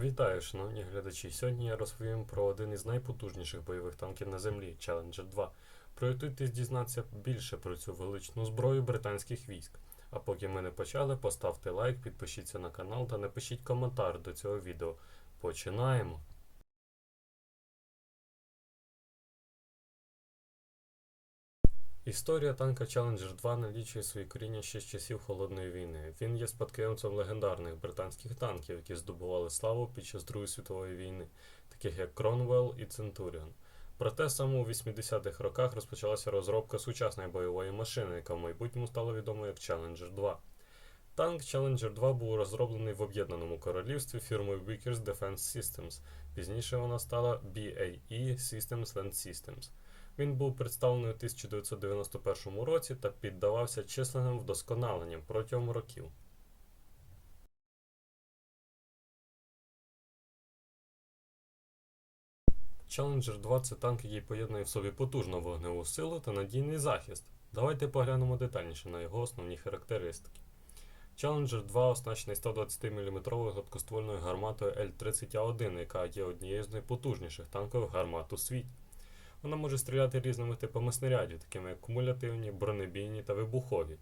Вітаю, шановні глядачі. Сьогодні я розповім про один із найпотужніших бойових танків на землі Challenger 2. Проєктуйтесь дізнатися більше про цю величну зброю британських військ. А поки ми не почали, поставте лайк, підпишіться на канал та напишіть коментар до цього відео. Починаємо! Історія танка Challenger 2 налічує свої коріння ще з часів Холодної війни. Він є спадкоємцем легендарних британських танків, які здобували славу під час Другої світової війни, таких як Кронвелл і Центуріон. Проте саме у 80-х роках розпочалася розробка сучасної бойової машини, яка в майбутньому стала відомою як Challenger 2. Танк Challenger 2 був розроблений в Об'єднаному Королівстві фірмою Vickers Defense Systems. Пізніше вона стала BAE Systems Land Systems. Він був представлений у 1991 році та піддавався численним вдосконаленням протягом років. Challenger 2 це танк, який поєднує в собі потужну вогневу силу та надійний захист. Давайте поглянемо детальніше на його основні характеристики. Challenger 2 оснащений 120-мм гладкоствольною гарматою L30A1, яка є однією з найпотужніших танкових гармат у світі. Вона може стріляти різними типами снарядів, такими як кумулятивні, бронебійні та вибухові.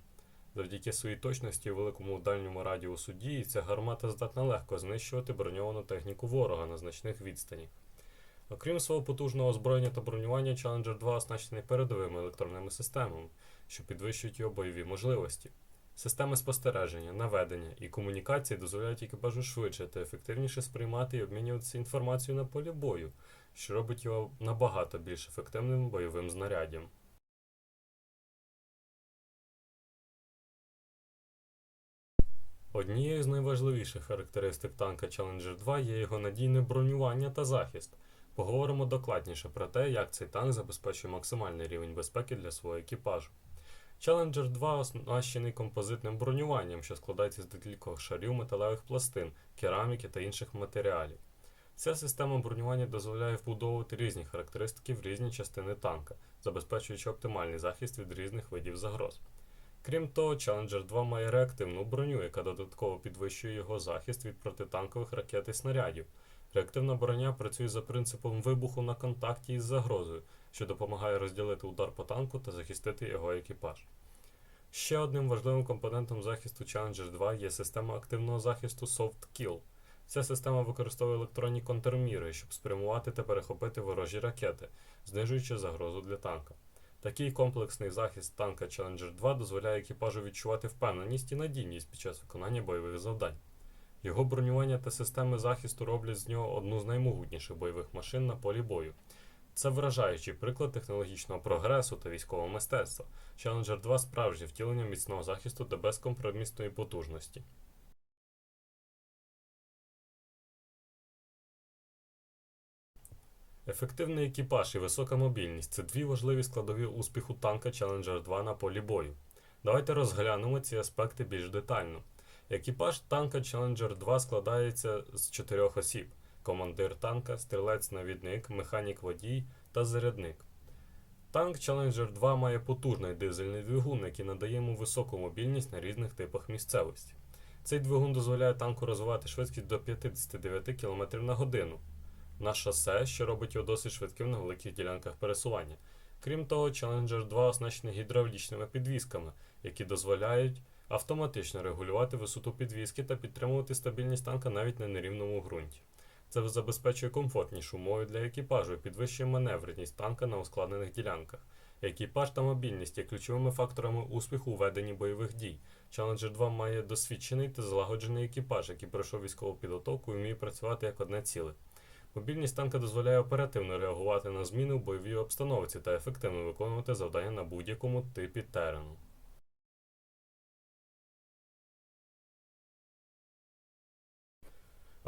Завдяки своїй точності і великому дальньому радіусу дії ця гармата здатна легко знищувати броньовану техніку ворога на значних відстанях. Окрім свого потужного озброєння та бронювання, Challenger 2 оснащений передовими електронними системами, що підвищують його бойові можливості. Системи спостереження, наведення і комунікації дозволяють екіпажу швидше та ефективніше сприймати і обмінюватися інформацією на полі бою, що робить його набагато більш ефективним бойовим знаряддям. Однією з найважливіших характеристик танка Challenger 2 є його надійне бронювання та захист. Поговоримо докладніше про те, як цей танк забезпечує максимальний рівень безпеки для свого екіпажу. Challenger 2 оснащений композитним бронюванням, що складається з декількох шарів металевих пластин, кераміки та інших матеріалів. Ця система бронювання дозволяє вбудовувати різні характеристики в різні частини танка, забезпечуючи оптимальний захист від різних видів загроз. Крім того, Challenger 2 має реактивну броню, яка додатково підвищує його захист від протитанкових ракет і снарядів. Реактивна броня працює за принципом вибуху на контакті із загрозою, що допомагає розділити удар по танку та захистити його екіпаж. Ще одним важливим компонентом захисту Challenger 2 є система активного захисту Soft Kill. Ця система використовує електронні контрміри, щоб спрямувати та перехопити ворожі ракети, знижуючи загрозу для танка. Такий комплексний захист танка Challenger 2 дозволяє екіпажу відчувати впевненість і надійність під час виконання бойових завдань. Його бронювання та системи захисту роблять з нього одну з наймогутніших бойових машин на полі бою. Це вражаючий приклад технологічного прогресу та військового мистецтва. Challenger 2 справжнє втілення міцного захисту та безкомпромісної потужності. Ефективний екіпаж і висока мобільність це дві важливі складові успіху танка Challenger 2 на полі бою. Давайте розглянемо ці аспекти більш детально. Екіпаж танка Challenger 2 складається з чотирьох осіб: командир танка, стрілець-навідник, механік-водій та зарядник. Танк Challenger 2 має потужний дизельний двигун, який надає йому високу мобільність на різних типах місцевості. Цей двигун дозволяє танку розвивати швидкість до 59 км на годину на шосе, що робить його досить швидким на великих ділянках пересування. Крім того, Challenger 2 оснащений гідравлічними підвісками, які дозволяють автоматично регулювати висоту підвіски та підтримувати стабільність танка навіть на нерівному ґрунті. Це забезпечує комфортнішу умови для екіпажу і підвищує маневреність танка на ускладнених ділянках. Екіпаж та мобільність є ключовими факторами успіху у веденні бойових дій. Challenger 2 має досвідчений та злагоджений екіпаж, який пройшов військову підготовку і вміє працювати як одне ціле. Мобільність танка дозволяє оперативно реагувати на зміни у бойовій обстановці та ефективно виконувати завдання на будь-якому типі терену.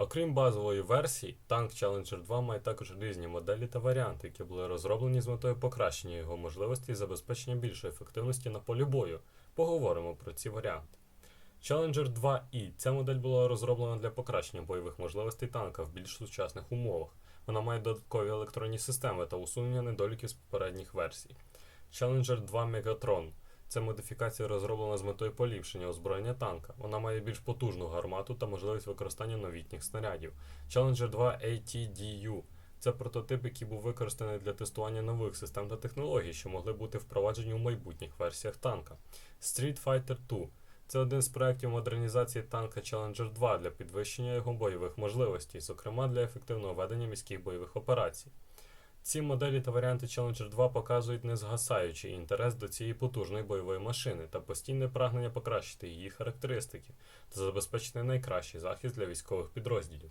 Окрім базової версії, танк Challenger 2 має також різні моделі та варіанти, які були розроблені з метою покращення його можливостей і забезпечення більшої ефективності на полі бою. Поговоримо про ці варіанти. Challenger 2E. Ця модель була розроблена для покращення бойових можливостей танка в більш сучасних умовах. Вона має додаткові електронні системи та усунення недоліків з попередніх версій. Challenger 2 Megatron. Ця модифікація розроблена з метою поліпшення озброєння танка. Вона має більш потужну гармату та можливість використання новітніх снарядів. Challenger 2 ATDU це прототип, який був використаний для тестування нових систем та технологій, що могли бути впроваджені у майбутніх версіях танка. Street Fighter 2 це один з проєктів модернізації танка Challenger 2 для підвищення його бойових можливостей, зокрема для ефективного ведення міських бойових операцій. Ці моделі та варіанти Challenger 2 показують незгасаючий інтерес до цієї потужної бойової машини та постійне прагнення покращити її характеристики та забезпечити найкращий захист для військових підрозділів.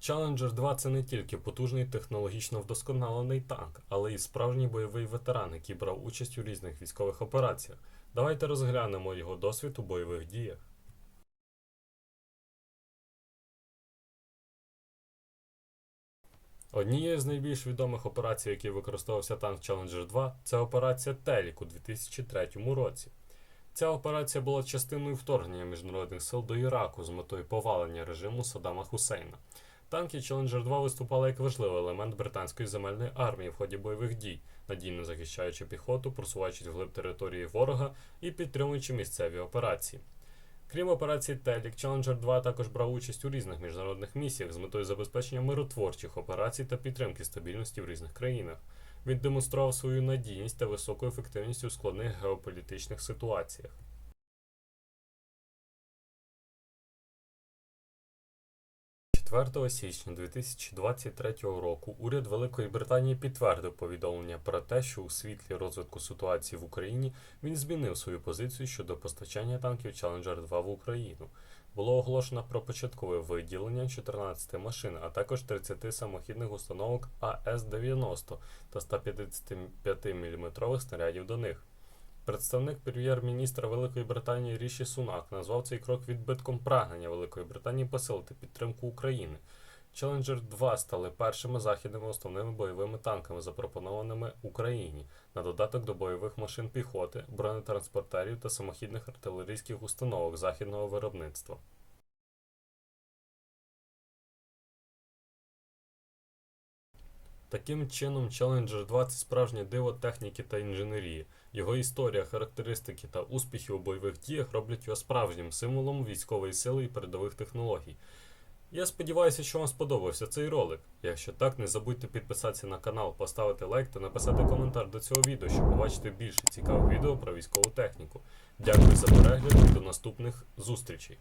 Challenger 2 це не тільки потужний технологічно вдосконалений танк, але й справжній бойовий ветеран, який брав участь у різних військових операціях. Давайте розглянемо його досвід у бойових діях. Однією з найбільш відомих операцій, в якій використовувався танк Challenger 2, це операція Телік у 2003 році. Ця операція була частиною вторгнення міжнародних сил до Іраку з метою повалення режиму Саддама Хусейна. Танки Challenger 2 виступали як важливий елемент британської земельної армії в ході бойових дій, надійно захищаючи піхоту, просуваючись вглиб території ворога і підтримуючи місцеві операції. Крім операції Телік, Challenger 2 також брав участь у різних міжнародних місіях з метою забезпечення миротворчих операцій та підтримки стабільності в різних країнах. Він демонстрував свою надійність та високу ефективність у складних геополітичних ситуаціях. «4 січня 2023 року уряд Великої Британії підтвердив повідомлення про те, що у світлі розвитку ситуації в Україні він змінив свою позицію щодо постачання танків Challenger 2 в Україну. Було оголошено про початкове виділення 14 машин, а також 30 самохідних установок АС-90 та 155 мм снарядів до них. Представник прем'єр-міністра Великої Британії Ріші Сунак назвав цей крок відбитком прагнення Великої Британії посилити підтримку України. Челенджер 2 стали першими західними основними бойовими танками, запропонованими Україні, на додаток до бойових машин піхоти, бронетранспортерів та самохідних артилерійських установок західного виробництва. Таким чином, Challenger 2 це справжнє диво техніки та інженерії. Його історія, характеристики та успіхи у бойових діях роблять його справжнім символом військової сили і передових технологій. Я сподіваюся, що вам сподобався цей ролик. Якщо так, не забудьте підписатися на канал, поставити лайк та написати коментар до цього відео, щоб побачити більше цікавих відео про військову техніку. Дякую за перегляд і до наступних зустрічей!